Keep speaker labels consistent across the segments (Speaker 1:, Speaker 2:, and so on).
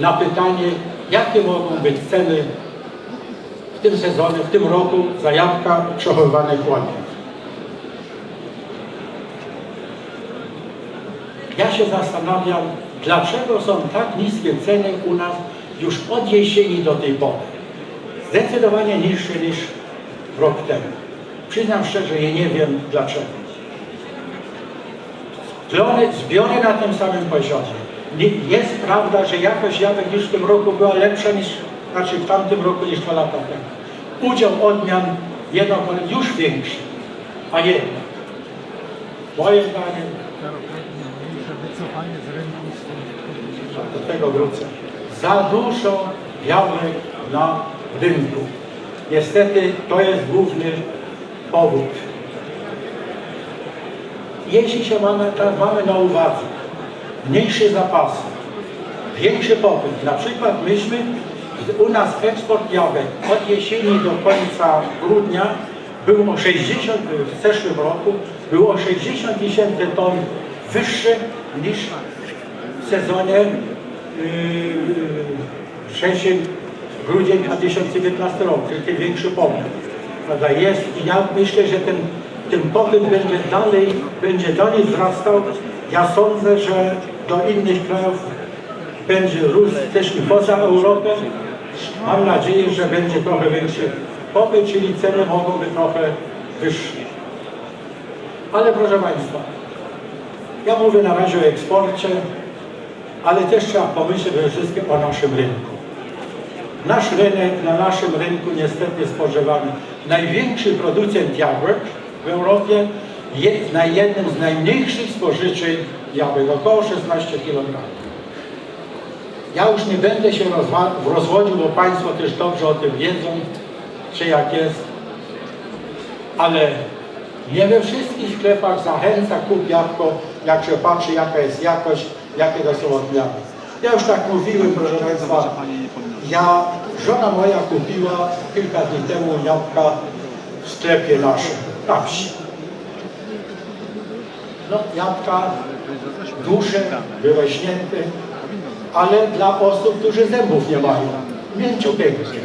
Speaker 1: na pytanie, jakie mogą być ceny w tym sezonie, w tym roku za jabłka przechowywane chłodnie. Ja się zastanawiam, dlaczego są tak niskie ceny u nas już od jesieni do tej pory. Zdecydowanie niższe niż rok temu. Przyznam szczerze, ja nie wiem dlaczego. Zbiory na tym samym poziomie. Jest prawda, że jakość jabłek niż w tym roku była lepsza niż, znaczy w tamtym roku niż dwa lata temu. Udział odmian jednokrotnie już większy, a jednak. Moim zdaniem,
Speaker 2: że wycofanie z rynku
Speaker 1: do tego wrócę, za dużo jabłek na rynku. Niestety to jest główny powód. Jeśli się mamy, tak mamy na uwadze mniejsze zapasy, większy popyt, na przykład myśmy, u nas eksport jabłek od jesieni do końca grudnia był o 60, w zeszłym roku był o 60 tysięcy ton wyższy niż w sezonie yy, wrzesień, grudzień 2015 roku, czyli ten większy popyt. Jest ja myślę, że ten, ten popyt będzie dalej, będzie dalej wzrastał. Ja sądzę, że do innych krajów będzie rósł też i poza Europą. Mam nadzieję, że będzie trochę większy popyt, czyli ceny mogą być trochę wyższe. Ale proszę Państwa, ja mówię na razie o eksporcie, ale też trzeba pomyśleć przede wszystkim o naszym rynku. Nasz rynek, na naszym rynku niestety spożywamy największy producent jabłek w Europie, jest na jednym z najmniejszych spożyczy jabłek, około 16 kg. Ja już nie będę się rozwodził, bo Państwo też dobrze o tym wiedzą, czy jak jest, ale nie we wszystkich sklepach zachęca kup jabłko, jak się patrzy jaka jest jakość, jakie to są odmiany. Ja już tak mówiłem, proszę Państwa, ja, żona moja kupiła kilka dni temu jabłka w sklepie naszym, na. No, jabłka duże, wyrośnięte, ale dla osób, którzy zębów nie mają, mięciuteńkie.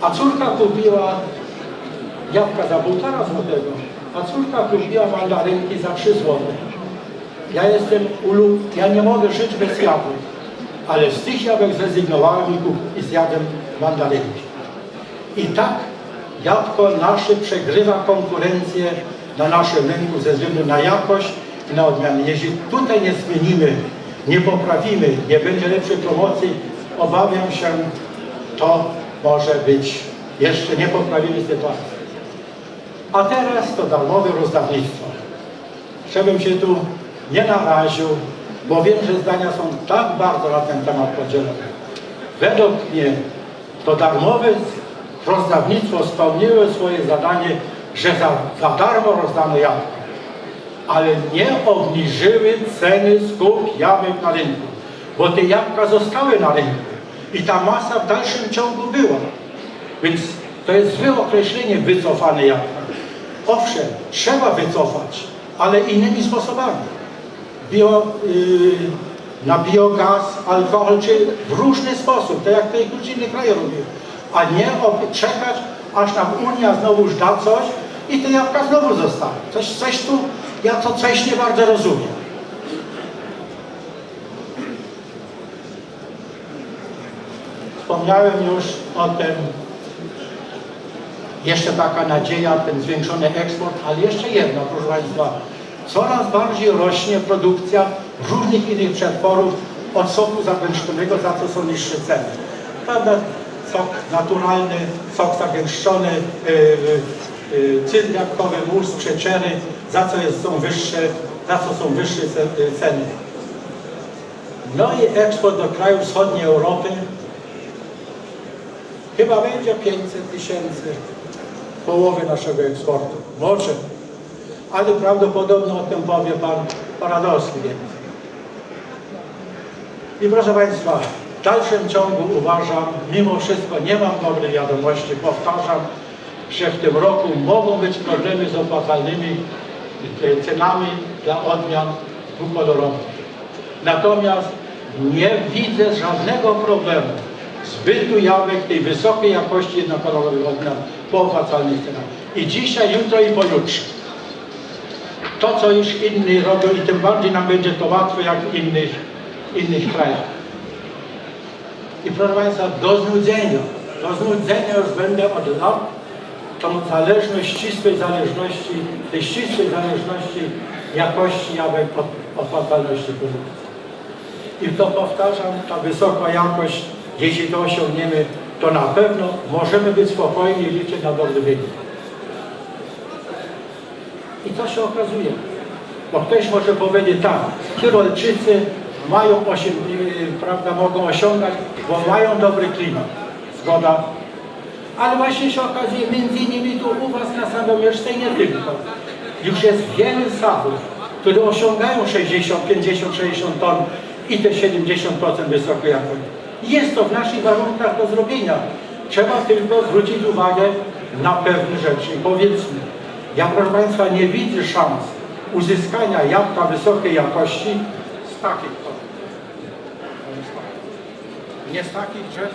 Speaker 1: A córka kupiła jabłka za półtora złotego, a córka kupiła mandarynki za trzy złote. Ja jestem ulu, ja nie mogę żyć bez jabłek, ale z tych jabłek zrezygnowałem i, i zjadłem mandarynki. I tak jabłko nasze przegrywa konkurencję na naszym rynku ze względu na jakość i na odmiany. Jeśli tutaj nie zmienimy, nie poprawimy, nie będzie lepszej promocji, obawiam się, to może być, jeszcze nie poprawimy sytuacji. A teraz to darmowe rozdawnictwo. Żebym się tu nie naraził, bo wiem, że zdania są tak bardzo na ten temat podzielone. Według mnie to darmowe rozdawnictwo spełniło swoje zadanie, że za, za darmo rozdano jabłka, ale nie obniżyły ceny skup jabłek na rynku, bo te jabłka zostały na rynku i ta masa w dalszym ciągu była. Więc to jest złe określenie wycofane jabłka. Owszem, trzeba wycofać, ale innymi sposobami. Bio, yy, na biogaz, alkohol, czy w różny sposób, tak jak to inne kraje robią. A nie czekać, aż nam Unia znowuż da coś i te jabłka znowu zostaną. Coś, coś tu, ja to coś nie bardzo rozumiem. Wspomniałem już o tym, jeszcze taka nadzieja, ten zwiększony eksport, ale jeszcze jedno, proszę Państwa, coraz bardziej rośnie produkcja różnych innych przetworów od soku zagęszczonego, za co są niższe ceny. Prawda? Sok naturalny, sok zagęszczony, yy, yy, cydr jabłkowy, mus, przeczery, za co jest, są wyższe, za co są wyższe ce- ceny. No i eksport do krajów wschodniej Europy chyba będzie 500 tysięcy połowy naszego eksportu. Może. Ale prawdopodobnie o tym powie Pan Paradowski. I proszę Państwa, w dalszym ciągu uważam, mimo wszystko nie mam dobrej wiadomości, powtarzam, że w tym roku mogą być problemy z opłacalnymi e, cenami dla odmian dwukolorowych. Natomiast nie widzę żadnego problemu zbytu jabłek tej wysokiej jakości jednokolorowych odmian po opłacalnych cenach. I dzisiaj, jutro i pojutrze. To, co już inni robią i tym bardziej nam będzie to łatwo jak w innych, innych krajach. I proszę Państwa, do znudzenia, do znudzenia już będę od lat tą zależność, ścisłej zależności, tej ścisłej zależności jakości jabłek od opłacalności produkcji. I to powtarzam, ta wysoka jakość, jeśli to osiągniemy, to na pewno możemy być spokojni i liczyć na dobry wynik. I co się okazuje? Bo ktoś może powiedzieć tak, Tyrolczycy mają osiem, yy, prawda, mogą osiągać, bo mają dobry klimat. Zgoda? Ale właśnie się okazuje, między innymi tu u Was na Sandomierze i nie tylko. Już jest wiele sadów, które osiągają 60, 50, 60 ton i te 70% wysokiej jakości. Jest to w naszych warunkach do zrobienia. Trzeba tylko zwrócić uwagę na pewne rzeczy. Powiedzmy, ja proszę Państwa nie widzę szans uzyskania jabłka wysokiej jakości takich ton. Nie z takich drzew,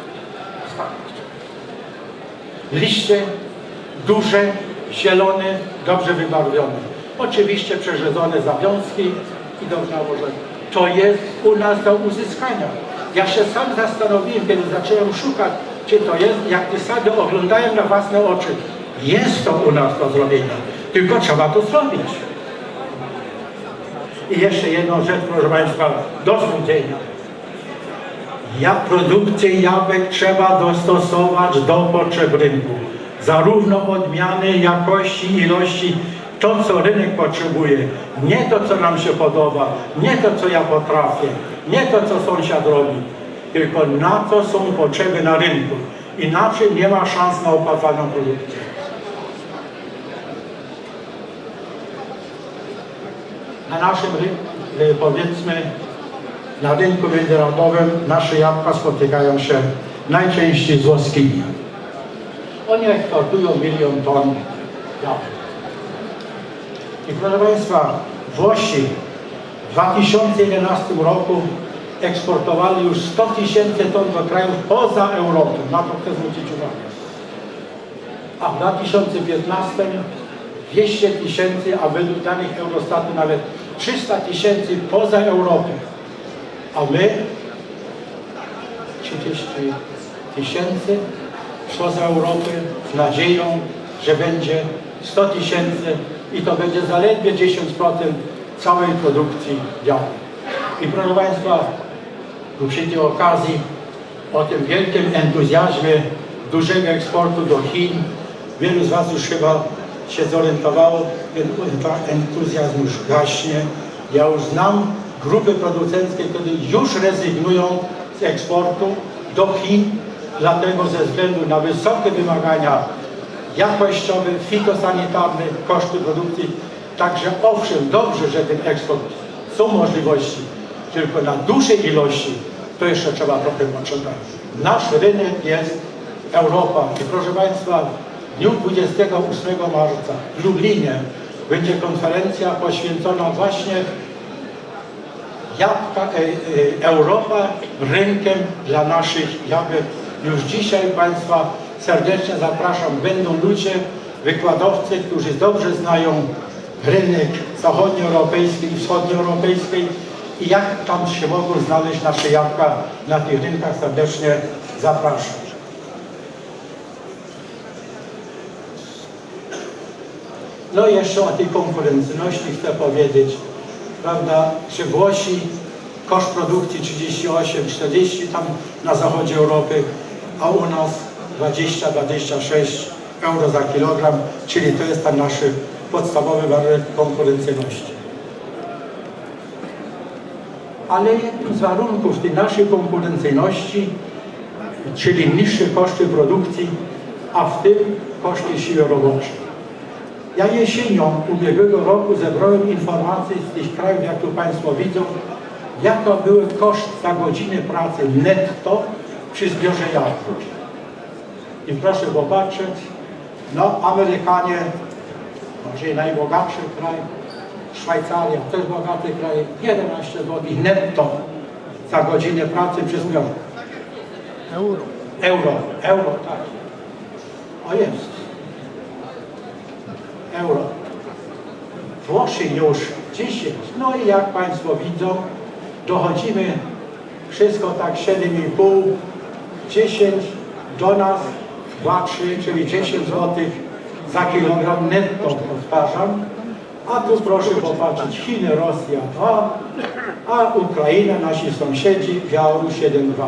Speaker 1: z takich drzew. Liście duże, zielone, dobrze wybarwione. Oczywiście przerzedzone zawiązki i dobrze nałożone. To jest u nas do uzyskania. Ja się sam zastanowiłem, kiedy zacząłem szukać, czy to jest, jak te sady oglądałem na własne oczy. Jest to u nas do zrobienia, tylko trzeba to zrobić. I jeszcze jedną rzecz, proszę Państwa, do znudzenia. Ja, produkcję jabłek trzeba dostosować do potrzeb rynku. Zarówno odmiany, jakości, ilości, to co rynek potrzebuje. Nie to co nam się podoba, nie to co ja potrafię, nie to co sąsiad robi, tylko na co są potrzeby na rynku. Inaczej nie ma szans na opłacalną produkcję. Na naszym rynku, powiedzmy, na rynku międzynarodowym nasze jabłka spotykają się najczęściej z włoskimi. Oni eksportują milion ton jabłek. I proszę Państwa, Włosi w 2011 roku eksportowali już 100 tysięcy ton do krajów poza Europą. Na to chcę zwrócić uwagę. A w 2015 200 tysięcy, a według danych Eurostatu nawet 300 tysięcy poza Europą. A my 30 tysięcy poza Europy z nadzieją, że będzie 100 tysięcy i to będzie zaledwie 10% całej produkcji białej. I proszę Państwa, przy tej okazji o tym wielkim entuzjazmie dużego eksportu do Chin, wielu z Was już chyba się zorientowało, ten entuzjazm już gaśnie. Ja już znam grupy producenckie, które już rezygnują z eksportu do Chin, dlatego ze względu na wysokie wymagania jakościowe, fitosanitarne, koszty produkcji. Także owszem, dobrze, że ten eksport są możliwości, tylko na duże ilości to jeszcze trzeba trochę poczekać. Nasz rynek jest Europa i proszę Państwa, w dniu 28 marca w Lublinie będzie konferencja poświęcona właśnie jabłka, e, e, Europa rynkiem dla naszych jabłek. Już dzisiaj Państwa serdecznie zapraszam. Będą ludzie, wykładowcy, którzy dobrze znają rynek zachodnioeuropejski i wschodnioeuropejski i jak tam się mogą znaleźć nasze jabłka na tych rynkach. Serdecznie zapraszam. No jeszcze o tej konkurencyjności chcę powiedzieć, prawda, że Włosi koszt produkcji 38, 40 tam na zachodzie Europy, a u nas 20-26 euro za kilogram, czyli to jest ten nasz podstawowy warunek konkurencyjności. Ale jednym z warunków tej naszej konkurencyjności, czyli niższe koszty produkcji, a w tym koszty siły roboczej. Ja jesienią ubiegłego roku zebrałem informacje z tych krajów, jak tu Państwo widzą, jaka były koszt za godzinę pracy netto przy zbiorze jabłek. I proszę popatrzeć, no Amerykanie, może najbogatszy kraj, Szwajcaria, też bogaty kraj, 11 zł netto za godzinę pracy przy zbiorze.
Speaker 2: Euro.
Speaker 1: Euro, euro, tak. O jest. Euro. Włosy już 10. No i jak Państwo widzą, dochodzimy wszystko tak 7,5, 10 do nas 2, 3, czyli 10 zł za kilogram netto, powtarzam. A tu proszę popatrzeć, Chiny, Rosja 2, a Ukraina, nasi sąsiedzi, Białoruś 1,2.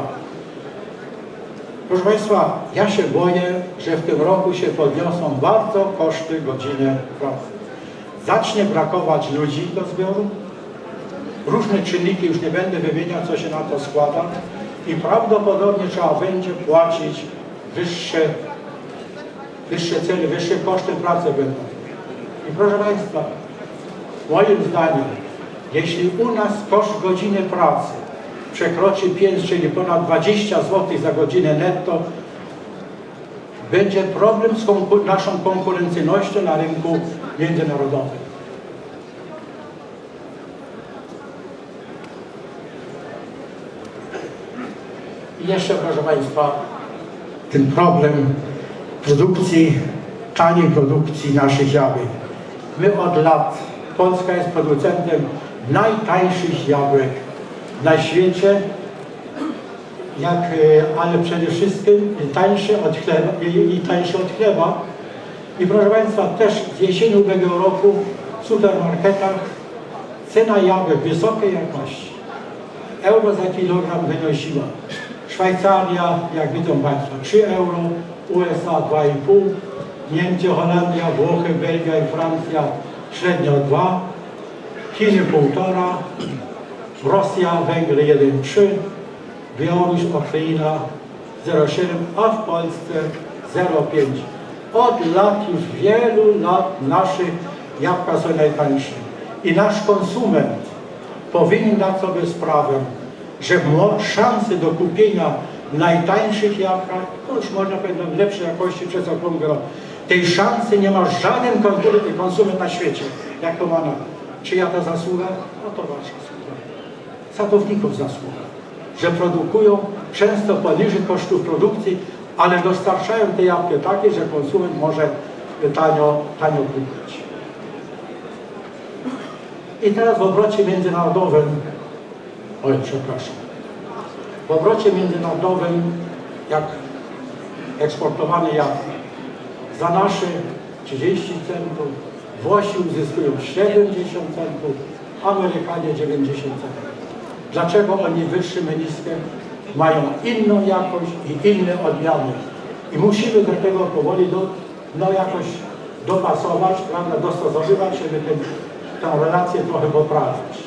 Speaker 1: Proszę Państwa, ja się boję, że w tym roku się podniosą bardzo koszty godziny pracy. Zacznie brakować ludzi do zbioru. Różne czynniki, już nie będę wymieniał, co się na to składa. I prawdopodobnie trzeba będzie płacić wyższe, wyższe ceny, wyższe koszty pracy będą. I proszę Państwa, moim zdaniem, jeśli u nas koszt godziny pracy przekroczy 5, czyli ponad 20 zł za godzinę netto, będzie problem z naszą konkurencyjnością na rynku międzynarodowym. I jeszcze, proszę Państwa, ten problem produkcji, taniej produkcji naszych jabłek. My od lat, Polska jest producentem najtańszych jabłek na świecie, jak, e, ale przede wszystkim tańsze od chleba, i, tańsze od chleba. I proszę Państwa, też z jesieni ubiegłego roku w supermarketach cena jabłek wysokiej jakości euro za kilogram wynosiła. Szwajcaria, jak widzą Państwo, 3 euro, USA 2,5, Niemcy, Holandia, Włochy, Belgia i Francja średnio 2, Chiny 1,5, Rosja, Węgry 1,3, Białoruś, Ukraina 0,7, a w Polsce 0,5. Od lat, już wielu lat nasze jabłka są najtańsze. I nasz konsument powinien dać sobie sprawę, że ma szansę do kupienia najtańszych jabłkach, no już można powiedzieć lepszej jakości przez okrągły rok. Tej szansy nie ma żaden konkur- konsument na świecie, jak to ma na. Czyja to zasługa? No to wasza zasługa. Sadowników zasługa, że produkują często poniżej kosztów produkcji, ale dostarczają te jabłki takie, że konsument może tanio, tanio kupić. I teraz w obrocie międzynarodowym, oj przepraszam, w obrocie międzynarodowym, jak eksportowane jabłka, za nasze 30 centów, Włosi uzyskują 70 centów, Amerykanie 90 centów. Dlaczego oni wyższe niskie mają inną jakość i inne odmiany? I musimy do tego powoli do, no jakoś dopasować, prawda, dostosowywać, żeby ten, tę relację trochę poprawić.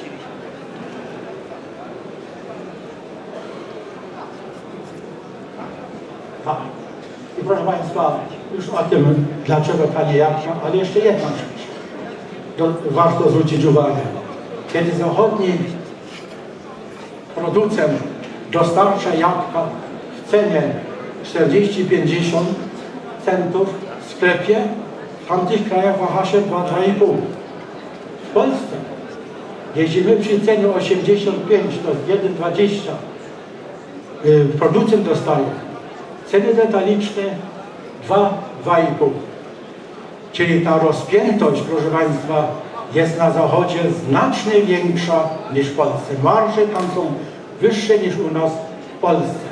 Speaker 1: Tak. I proszę Państwa, już o tym, dlaczego tanie jabłka, ale jeszcze jedna rzecz. Do, warto zwrócić uwagę. Kiedy zachodni producent dostarcza jabłka w cenie 40-50 centów w sklepie, w tamtych krajach waha się 2-2,5. W Polsce jeździmy przy cenie 85, to jest 1,20. Yy, Producent dostaje. Ceny detaliczne 2-2,5. Czyli ta rozpiętość, proszę Państwa, jest na zachodzie znacznie większa niż w Polsce. Marże tam są wyższe niż u nas w Polsce.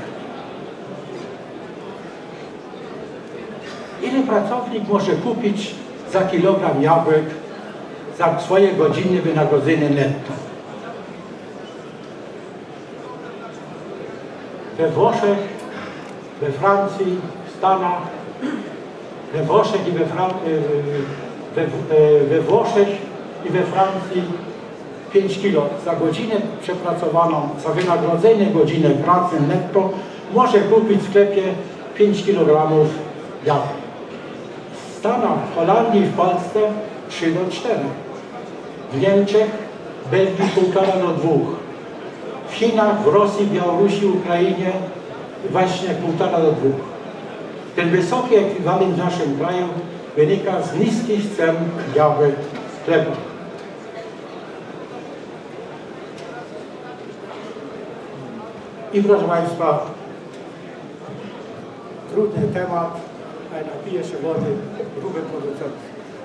Speaker 1: Ile pracownik może kupić za kilogram jabłek za swoje godziny wynagrodzenie netto? We Włoszech, we Francji, w Stanach, we Włoszech i we, Fran- y, we, we, we Włoszech i we Francji 5 kilo za godzinę przepracowaną, za wynagrodzenie godziny pracy netto może kupić w sklepie 5 kg jabłek. W Stanach, w Holandii w Polsce 3 do 4. W Niemczech, Belgii 1,5 do 2. W Chinach, w Rosji, Białorusi, Ukrainie właśnie 1,5 do 2. Ten wysoki ekwiwalent w naszym kraju wynika z niskich cen jabłek w sklepach. I proszę Państwa, trudny temat, ale napiję się wody, gruby producent